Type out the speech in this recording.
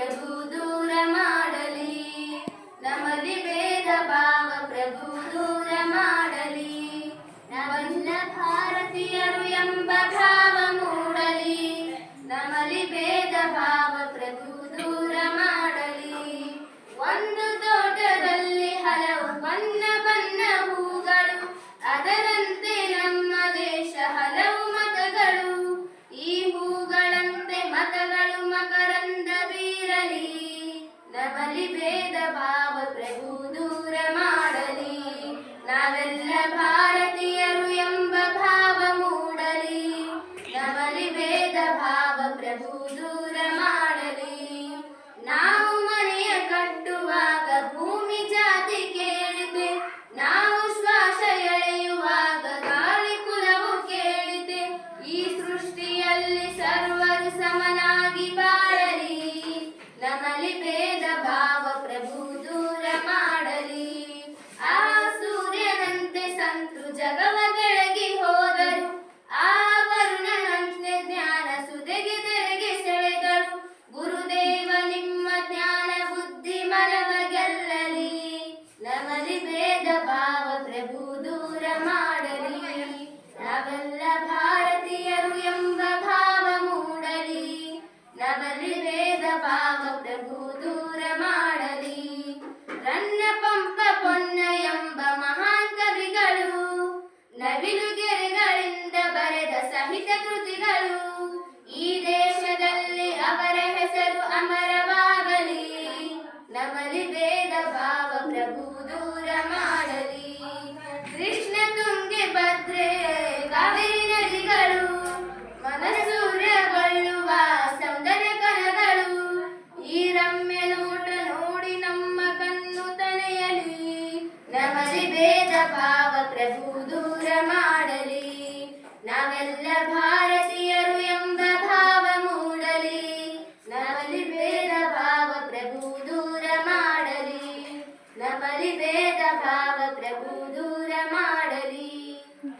ಪ್ರಭು ದೂರ ಮಾಡಲಿ. ನಮಲಿ ಭೇದ ಭಾವ ಪ್ರಭು ದೂರ ಮಾಡಲಿ. ನವೆಲ್ಲ ಭಾರತೀಯರು ಎಂಬ ಭಾವ ಮೂಡಲಿ. ನಮಲಿ ಭೇದ ಭಾವ ಪ್ರಭು ದೂರ ಮಾಡಲಿ. ಒಂದು ತೋಟದಲ್ಲಿ ಹಲವು ಬಣ್ಣ ಬಣ್ಣ ಹೂಗಳು, ಅದರಂತೆ ನಮ್ಮ ದೇಶ ಹಲವು ಮತಗಳು. ಈ ಹೂಗಳಂತೆ ಮತಗಳು ಮಕರ ನಮಲಿ ಭೇದ ಭಾವ ಪ್ರಭು ದೂರ ಮಾಡಲಿ. ನಾವೆಲ್ಲ ಭಾರತೀಯರು ಎಂಬ ಭಾವ ಮೂಡಲಿ. ನಮಲಿ ಭೇದ ಭಾವ ಪ್ರಭು ದೂರ ಜಗವ ಬೆಳಗಿ ಹೋದರು. ಆ ವರುಣನಂತೆ ಜ್ಞಾನ ಸುದೆಗೆ ತೆರೆಗೆ ಸೆಳೆದರು. ಗುರುದೇವ, ನಿಮ್ಮ ಜ್ಞಾನ ಬುದ್ಧಿ ಮನವ ಗೆಲ್ಲಲಿ ನಮಲಿ ಭೇದ ಭಾವ ಪ್ರಭು ದೂರ ಮಾಡಲಿ ಪ್ರಭು ದೂರ ಮಾಡಲಿ. ಕೃಷ್ಣ ತುಂಗೆ ಭದ್ರೆ ಕಾವೇರಿ ನದಿಗಳು ಮನಸೂರ್ಯಗೊಳ್ಳುವ ಸೌಂದರ್ಯ ಕನಗಳು ಈ ರಮ್ಯ ನೋಟ ನೋಡಿ ನಮ್ಮ ಕಣ್ಣು ತನೆಯಲಿ ನಮಲಿ ಭೇದ ಭಾವ ಪ್ರಭು ದೂರ ಮಾಡಲಿ. ेदभाग्रहं दूरमा